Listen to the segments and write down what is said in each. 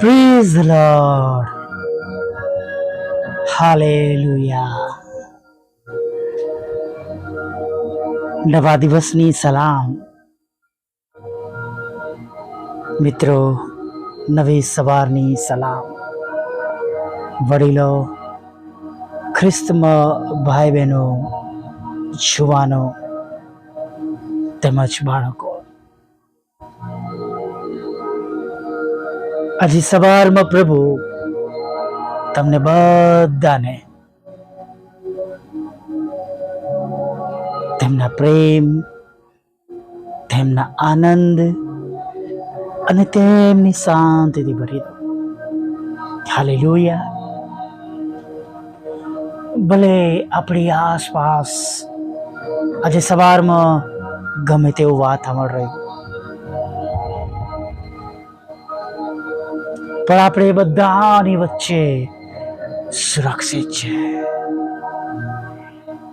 Praise lord hallelujah નવા દિવસની સલામ. મિત્રો, નવી સવારની સલામ. વડીલો, ખ્રિસ્તમાં ભાઈ બહેનો જુવાનો, તેમજ બાળકો. આજે સવારમાં પ્રભુ, તમને બધાને તેમના પ્રેમ, તેમના આનંદ અને તેમની શાંતિથી ભરી દો. હાલેલુયા. ભલે આપણી આસપાસ આજે સવારમાં ગમે તેવું વાતાવરણ રહ્યું પણ આપણે બધાની વચ્ચે સુરક્ષિત છે.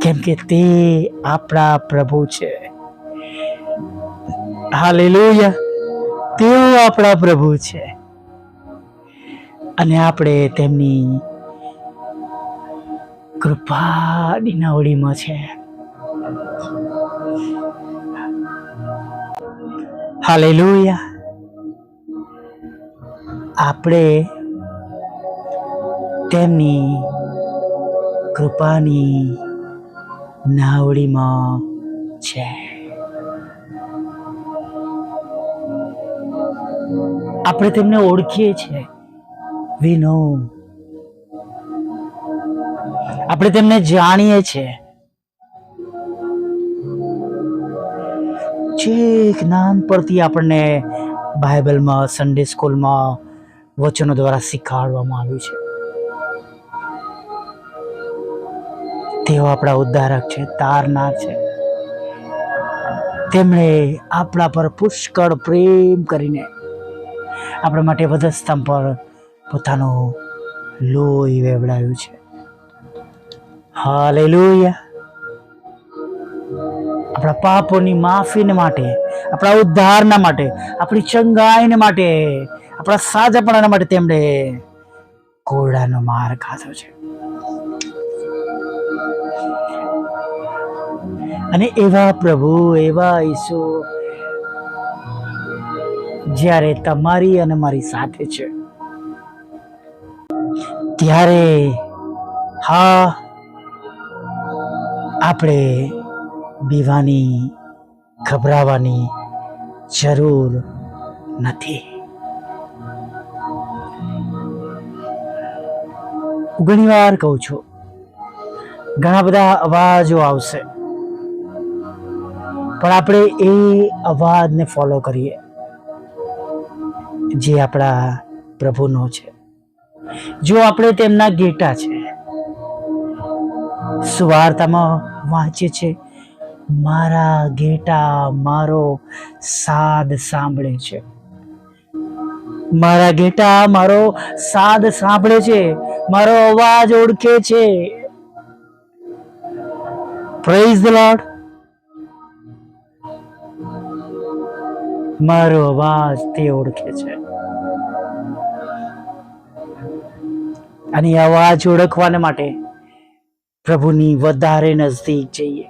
કેમ કે તે આપણા પ્રભુ છે. હાલેલુયા. તેઓ આપણા પ્રભુ છે. અને આપણે તેમની કૃપાની નવડીમાં છે. હાલેલુયા. આપણે તેમની કૃપાની નાવડીમાં છે. આપણે તેમને ઓળખીએ છીએ. વી નો આપણે તેમને જાણીએ છીએ. છેક નાનપણથી આપણને બાઇબલમાં સન્ડે સ્કૂલમાં વચનો દ્વારા શીખવાડવામાં આવ્યું છે. તેઓ આપણા ઉદ્ધારક છે, તારનાર છે. તેમણે આપણા પર પુષ્કળ પ્રેમ કરીને આપણા માટે વધસ્તંભ પર પોતાનું લોહી વેવડાવ્યું છે. હાલેલુયા. આપણા પાપોની માફીને માટે, આપણા ઉદ્ધારના માટે, આપણી ચંગાઈને માટે આપણા સાજાપણાના માટે તેમણે ઘોડાનો માર ખાધો છે. અને એવા પ્રભુ, એવા ઈસુ, જ્યારે તમારી અને મારી સાથે છે, ત્યારે હા, આપણે બીવાની, ગભરાવાની જરૂર નથી. ઘણી વાર કહું છું, ઘણા બધા અવાજો આવશે. પણ આપણે એ અવાજને ફોલો કરીએ, જે આપણા પ્રભુનો છે. જો આપણે તેમના ગેટા છે, સુવાર્તામાં વાંચીએ છે મારા ગેટા મારો સાદ સાંભળે છે. મારા ગેટા મારો સાદ સાંભળે છે. મારો અવાજ ઓળખે છે. પ્રેઝ ધ લોર્ડ મારો અવાજ તે ઓળખે છે. અને અવાજ ઓળખવાને માટે પ્રભુની વધારે નજદીક જઈએ.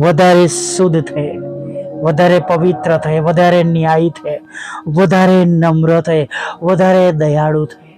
વધારે શુદ્ધ થયે વધારે પવિત્ર થાય વધારે ન્યાયી થાય વધારે નમ્ર થયે વધારે દયાળુ થાય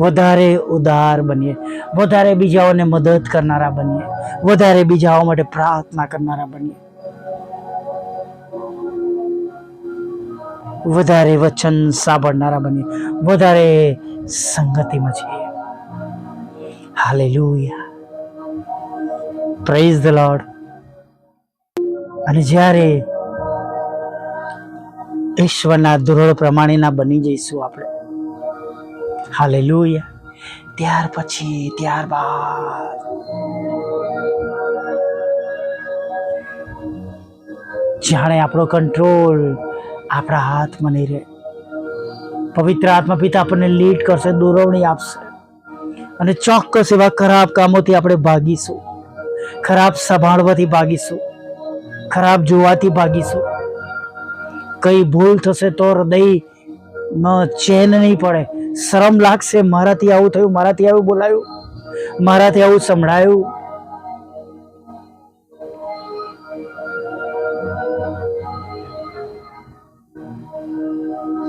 વધારે ઉદાર બનીએ. વધારે બીજાઓને મદદ કરનારા બનીએ. વધારે બીજાઓ માટે પ્રાર્થના કરનારા બનીએ. વધારે વચન સાંભળનારા બનીએ. વધારે સંગતિમાં છીએ. હાલેલુયા. પ્રેઝ ધ લોર્ડ અને જ્યારે ઈશ્વરના ધોરણ પ્રમાણેના બની જઈશું આપણે હાલેલુયા. ત્યાર પછી, ત્યારબાદ. જાણે આપણો કંટ્રોલ આપણા હાથમાં નહીં રહે, પવિત્ર આત્મા પિતા આપણને લીડ કરશે, દોરવણી આપશે અને ચોક્કસ એવા ખરાબ કામોથી આપણે ભાગીશું. ખરાબ સંભાળવાથી ભાગીશું. ખરાબ જોવાથી ભાગીશું. કઈ ભૂલ થશે તો હૃદયમાં ચેન નહીં પડે. શરમ લાગશે. મારાથી આવું થયું, મારાથી આવું બોલાયું, મારાથી આવું સંભળાયું.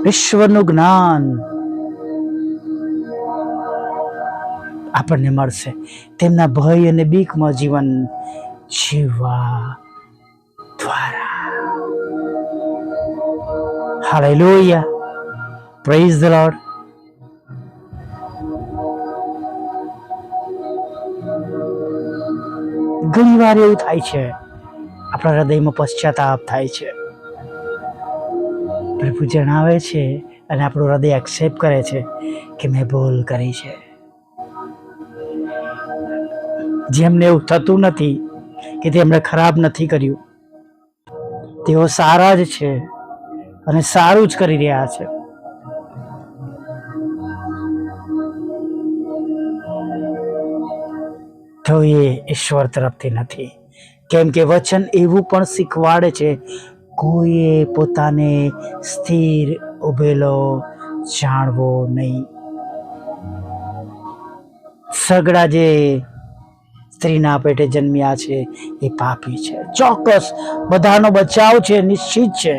વિશ્વનું જ્ઞાન આપણને મળશે. તેમના ભય અને બીકમાં જીવન જીવવા દ્વારા. હાલેલુયા પ્રેઝ ધ લોર્ડ ઘણી વાર એવું થાય છે, આપણા હૃદયમાં પશ્ચાતાપ થાય છે. પ્રભુ જણાવે છે અને આપણું હૃદય એક્સેપ્ટ કરે છે કે મેં ભૂલ કરી છે. જેમને એવું થતું નથી કે તેમણે ખરાબ નથી કર્યું, તેઓ સારા જ છે અને સારું જ કરી રહ્યા છે. તો ઈશ્વર તરફથી નથી. કેમ કે વચન એવું પણ શીખવાડે છે, કોઈએ પોતાને સ્થિર ઉભેલો જાણવો નહીં. સગડા જે સ્ત્રીના પેટે જન્મ્યા છે, એ પાપી છે. ચોક્કસ બધાનો બચાવ છે, નિશ્ચિત છે.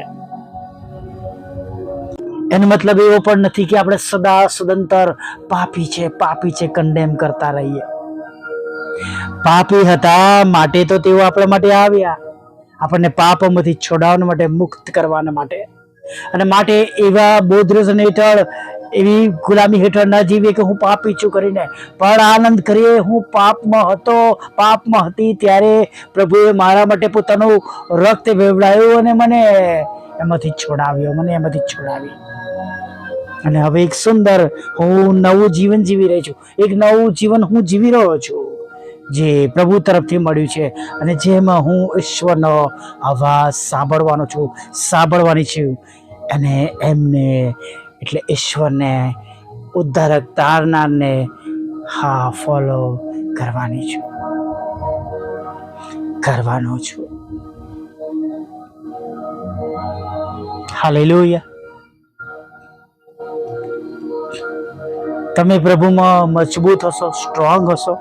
એનો મતલબ એવો પણ નથી કે આપણે સદા સદંતર પાપી છે પાપી છે કન્ડેમ કરતા રહીએ. પાપી હતા, માટે તો તેઓ આપણા માટે આવ્યા. આપણને પાપમાંથી છોડાવવા માટે, મુક્ત કરવાના માટે. અને માટે એવા બોધરસન હેઠળ, એવી ગુલામી હેઠળ ના જીવીએ કે હું પાપી છું કરીને. પણ આનંદ કરીએ, હું પાપમાં હતો, પાપમાં હતી ત્યારે પ્રભુએ મારા માટે પોતાનું રક્ત વેવડાયું અને મને એમાંથી છોડાવ્યો, મને એમાંથી છોડાવી. અને હવે એક સુંદર, હું નવું જીવન જીવી રહી છું. એક નવું જીવન હું જીવી રહ્યો છું. જે પ્રભુ તરફથી મળ્યું છે અને જેમાં હું ઈશ્વરનો અવાજ સાંભળવાનો છું, સાંભળવાની છું અને એમને એટલે ઈશ્વરને ઉદ્ધારક તારનારને હા ફોલો કરવાની છું. કરવાનો છું. હાલેલુયા તમે પ્રભુમાં મજબૂત હશો સ્ટ્રોંગ હશો.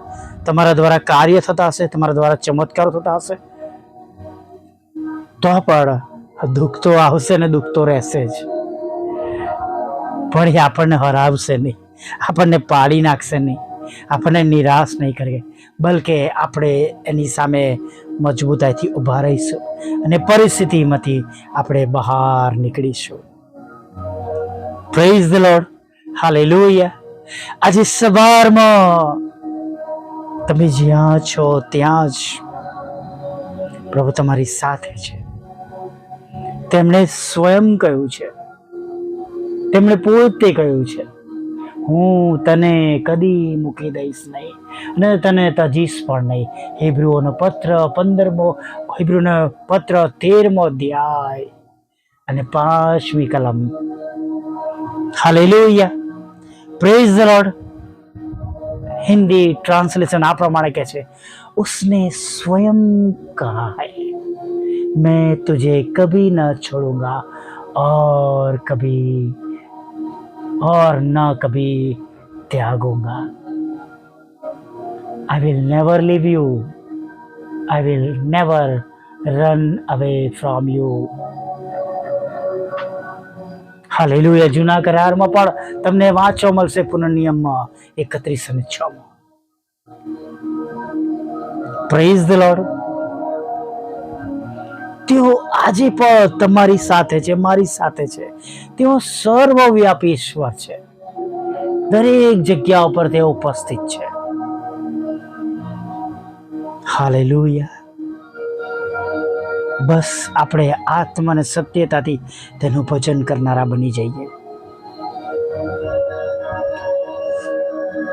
તમારા દ્વારા કાર્ય થતા હશે, તમારા દ્વારા ચમત્કારો થતા હશે? તો પણ દુઃખ તો આવશે ને દુઃખ તો રહેશે જ. પણ એ આપણને હરાવશે નહીં, આપણને પાડી નાખશે નહીં, આપણને નિરાશ નહીં કરીએ બલકે આપણે એની સામે મજબૂતાઈથી ઊભા રહીશું અને પરિસ્થિતિમાંથી આપણે બહાર નીકળીશું. પ્રેઝ ધ લોર્ડ હાલેલુયા આજે સવારમાં તમે જ્યાં છો ત્યાં જ પ્રભુ તમારી સાથે છે. તેમણે સ્વયં કહ્યું છે. તેમણે પોતે કહ્યું છે, હું તને કદી મૂકી દઈશ નહીં અને તને તજીશ પણ નહીં. હિબ્રુઓનો પત્ર પંદરમો હિબ્રુનો પત્ર તેરમો અધ્યાય અને પાંચમી કલમ. Hallelujah. Praise the Lord Hindi translation आ प्रमाणे हैं उसने स्वयं कहा है, मैं तुझे कभी न छोड़ूँगा और कभी, और न कभी त्यागूँगा। I will never leave you I will never run away from you hallelujah. જૂના કરારમાં પણ તમને વાંચવા મળશે પુનર્નિયમમાં એકત્રીસ અને છ માં. પ્રેઝ ધ લોર્ડ તેઓ આજે પણ તમારી સાથે છે, મારી સાથે છે. તેઓ સર્વવ્યાપી ઈશ્વર છે. દરેક જગ્યા ઉપર તેઓ ઉપસ્થિત છે. હાલેલુયા. બસ આપણે આત્મા અને સત્યતાથી તેનું ભજન કરનારા બની જઈએ.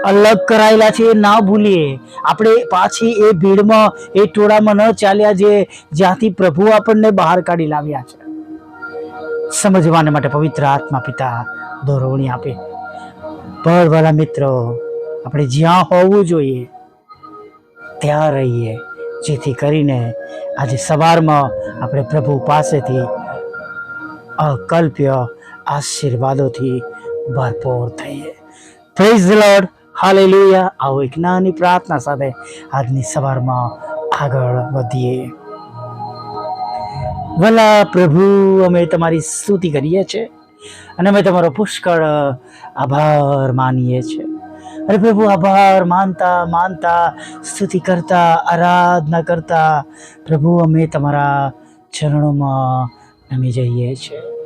અલગ કરાયેલા છે એ ના ભૂલીએ. આપણે પાછી એ ભીડમાં, એ ટોળામાં ન ચાલ્યા જે જ્યાંથી પ્રભુ આપણને બહાર કાઢી લાવ્યા છે. સમજવાને માટે પવિત્ર આત્મા પિતા દોરવણી આપે. વાલા મિત્રો, આપણે જ્યાં હોવું જોઈએ, ત્યાં રહીએ. જેથી કરીને આજે સવારમાં આપણે પ્રભુ પાસેથી અકલ્પ્ય આશીર્વાદોથી ભરપૂર થઈએ. પ્રેઝ લોર્ડ હાલે લોહિયા આવો એક નાની પ્રાર્થના સાથે આજની સવારમાં આગળ વધીએ. ભલા પ્રભુ, અમે તમારી સ્તુતિ કરીએ છીએ અને અમે તમારો પુષ્કળ આભાર માનીએ છીએ. અરે પ્રભુ, આભાર. માનતા માનતા. સ્તુતિ કરતા, આરાધના કરતા. પ્રભુ, અમે તમારા ચરણોમાં નમી જઈએ છીએ.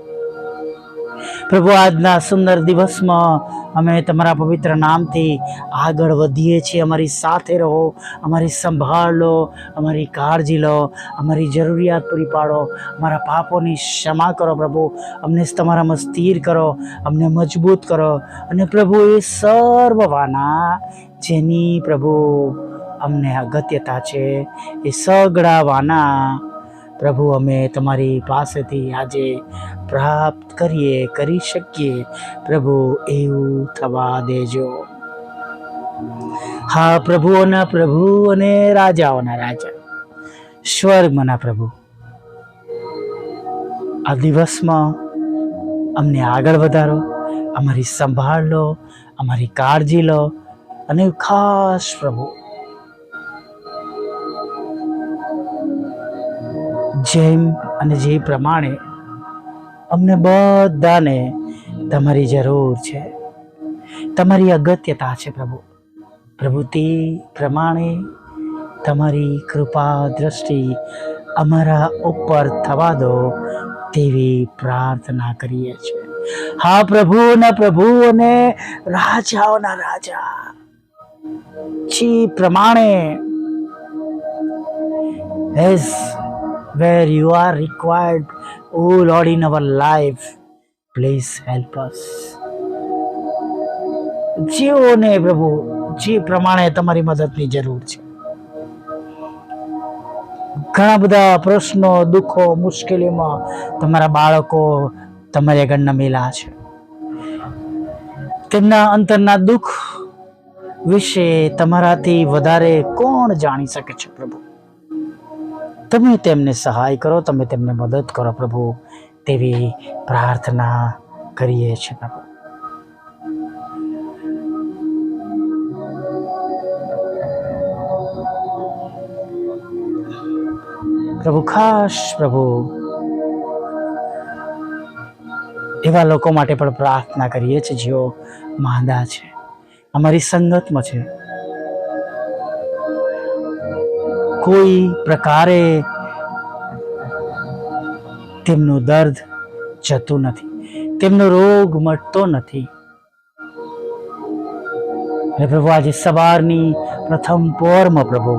પ્રભુ, આજના સુંદર દિવસમાં અમે તમારા પવિત્ર નામથી આગળ વધીએ છીએ. અમારી સાથે રહો, અમારી સંભાળ લો, અમારી કાળજી લો, અમારી જરૂરિયાત પૂરી પાડો, અમારા પાપોની ક્ષમા કરો પ્રભુ. અમને તમારામાં સ્થિર કરો, અમને મજબૂત કરો અને પ્રભુ, એ સર્વવાના જેની પ્રભુ અમને અગત્યતા છે, એ સગડાવાના પ્રભુ, અમે તમારી પાસેથી આજે પ્રાપ્ત કરીએ, કરી શકીએ. પ્રભુ, એવું થવા દેજો. હા, પ્રભુઓના પ્રભુ અને રાજાઓના રાજા. સ્વર્ગમાંના પ્રભુ. આ દિવસમાં અમને આગળ વધારો, અમારી સંભાળ લો, અમારી કાળજી લો અને ખાસ પ્રભુ. જેમ અને જે પ્રમાણે અમને બધાને તમારી જરૂર છે. તમારી અગત્યતા છે પ્રભુ. પ્રભુતિ પ્રમાણે તમારી કૃપા દ્રષ્ટિ અમારા ઉપર થવા દો તેવી પ્રાર્થના કરીએ છીએ. હા પ્રભુના પ્રભુ અને રાજાઓના રાજા. જે પ્રમાણે. As where you are required, oh Lord, in our life, please help us. જીવોને પ્રભુ જે પ્રમાણે તમારી મદદની જરૂર છે. ઘણા બધા પ્રશ્નો દુઃખો મુશ્કેલીઓમાં તમારા બાળકો તમારી આગળ નમેલા છે. તેમના અંતરના દુઃખ વિશે તમારાથી વધારે કોણ જાણી શકે છે પ્રભુ? તમે તેમને સહાય કરો, તમે તેમને મદદ કરો પ્રભુ, તેવી પ્રાર્થના કરીએ છીએ પ્રભુ. પ્રભુ, ખાસ પ્રભુ, એવા લોકો માટે પણ પ્રાર્થના કરીએ છીએ જેઓ માંદા છે, અમારી સંગતમાં છે. કોઈ પ્રકારે તેમનો દર્દ જતું નથી. તેમનો રોગ મટતો નથી. પ્રભુ, આજે સવારની પ્રથમ પોરમાં પ્રભુ,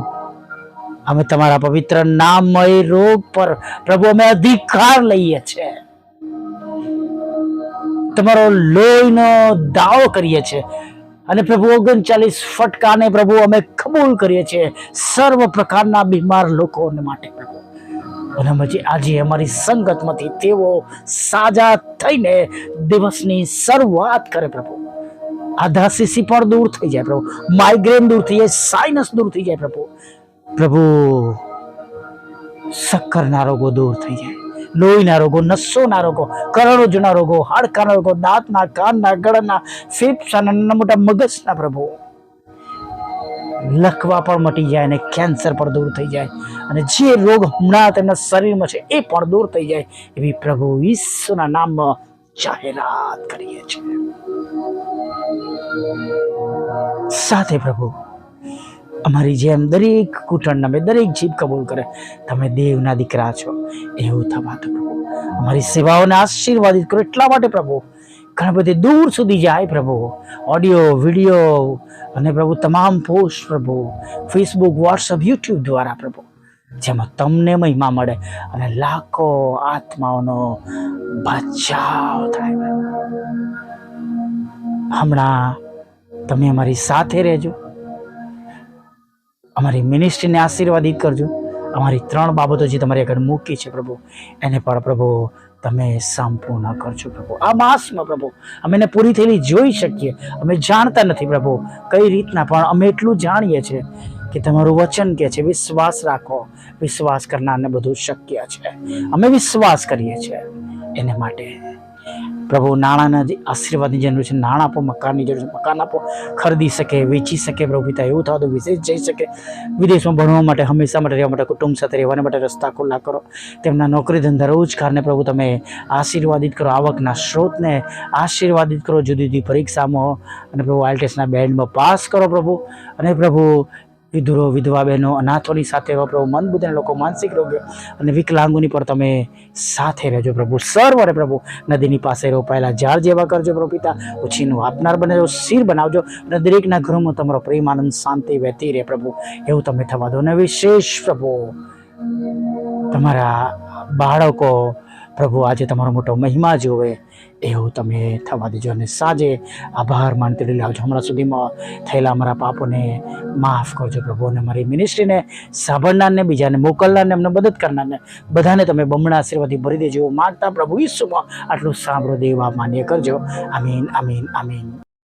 અમે તમારા પવિત્ર નામમય રોગ પર પ્રભુ, અમે અધિકાર લઈએ છીએ. તમારો લોહીનો દાવો કરીએ છીએ. અને પ્રભુ ઓગણચાલીસ ફટકાને પ્રભુ અમે કબૂલ કરીએ છીએ સર્વ પ્રકારના બીમાર લોકોને માટે પ્રભુ. અને અમે આજે અમારી સંગતમાંથી તેઓ સાજા થઈને દિવસની શરૂઆત કરે પ્રભુ. આધાસીસી પણ દૂર થઈ જાય પ્રભુ. માઇગ્રેન દૂર થઈ જાય સાઇનસ દૂર થઈ જાય પ્રભુ. પ્રભુ, શક્કરના રોગો દૂર થઈ જાય. લોહીના રોગો, નસોના રોગો કરોડોજના રોગો, હાડકાના રોગો, દાંતના, કાનના, ગળના, ફેફસાના, નાના મોટા મગજના પ્રભુ લખવા પણ મટી જાય અને કેન્સર પણ દૂર થઈ જાય. અને જે રોગ હમણાં તેમના શરીરમાં છે એ પણ દૂર થઈ જાય એવી પ્રભુ ઈસુના નામમાં જાહેરાત કરીએ છીએ. સાથે પ્રભુ અમારી જેમ દરેક કૂટણ અમે દરેક જીભ કબૂલ કરે, તમે દેવના દીકરા છો. એવું થવા દો પ્રભુ. અમારી સેવાઓને આશીર્વાદિત કરો એટલા માટે પ્રભુ. ઘણા બધી દૂર સુધી જાય પ્રભુ. ઓડિયો, વીડિયો અને પ્રભુ તમામ પોસ્ટ પ્રભુ. ફેસબુક વોટ્સઅપ યુટ્યુબ દ્વારા પ્રભુ. જેમાં તમને મહિમા મળે અને લાખો આત્માઓનો બચાવ થાય હમણાં તમે અમારી સાથે રહેજો. અમારી મિનિસ્ટ્રીને આશીર્વાદિત કરજો. અમારી ત્રણ બાબતો જે તમારી આગળ મૂકી છે પ્રભુ, એને પણ પ્રભુ તમે સંપૂર્ણ કરજો પ્રભુ. આ માસમાં પ્રભુ, અમે એને પૂરી થયેલી જોઈ શકીએ. અમે જાણતા નથી પ્રભુ કઈ રીતના, પણ અમે એટલું જાણીએ છીએ કે તમારું વચન કે છે, વિશ્વાસ રાખો. વિશ્વાસ કરનારને બધું શક્ય છે. અમે વિશ્વાસ કરીએ છીએ. એને માટે પ્રભુ નાણાંના જે આશીર્વાદની જરૂર છે, નાણાં આપો, મકાનની જરૂર છે, મકાન આપો, ખરીદી શકે, વેચી શકે, પ્રભુ પિતા, એવું થવા તો વિદેશ જઈ શકે. વિદેશમાં ભણવા માટે, હંમેશા માટે, રહેવા માટે, કુટુંબ સાથે રહેવાને માટે રસ્તા ખુલ્લા કરો. તેમના નોકરી ધંધા રોજગારને પ્રભુ તમે આશીર્વાદિત કરો, આવકના સ્ત્રોતને આશીર્વાદિત કરો, જુદી જુદી પરીક્ષામાં અને પ્રભુ, આઈએલટીએસના બેન્ડમાં પાસ કરો પ્રભુ. અને પ્રભુ વિધુરો, વિધવા બહેનો, અનાથોની સાથે રહો પ્રભુ મન બુદ્ધિના લોકો, માનસિક રોગીઓ અને વિકલાંગોની પર તમે સાથે રહેજો પ્રભુ. સર્વરે પ્રભુ. નદીની પાસે રોપાયેલા ઝાડ જેવા કરજો પ્રભુ પિતા. ઉછીનું આપનાર બનાવજો, શીર બનાવજો. અને દરેકના ઘરોમાં તમારો પ્રેમ, આનંદ, શાંતિ વહેતી રહે પ્રભુ. એવું તમે થવા દો. અને વિશેષ પ્રભુ, તમારા બાળકો પ્રભુ, આજે તમારો મોટો મહિમા જોવે. એવું તમે થવા દેજો અને સાંજે આભાર માનતી લાવજો. હમણાં સુધીમાં થયેલા અમારા પાપોને માફ કરજો પ્રભુ અને મારી મિનિસ્ટ્રીને સાંભળનારને, બીજાને મોકલનારને, અમને મદદ કરનારને બધાને તમે બમણા આશીર્વાદથી ભરી દેજો માગતા પ્રભુ ઈસુમાં આટલું સાંભળો દેવા માન્ય કરજો. આમીન આમીન આમીન.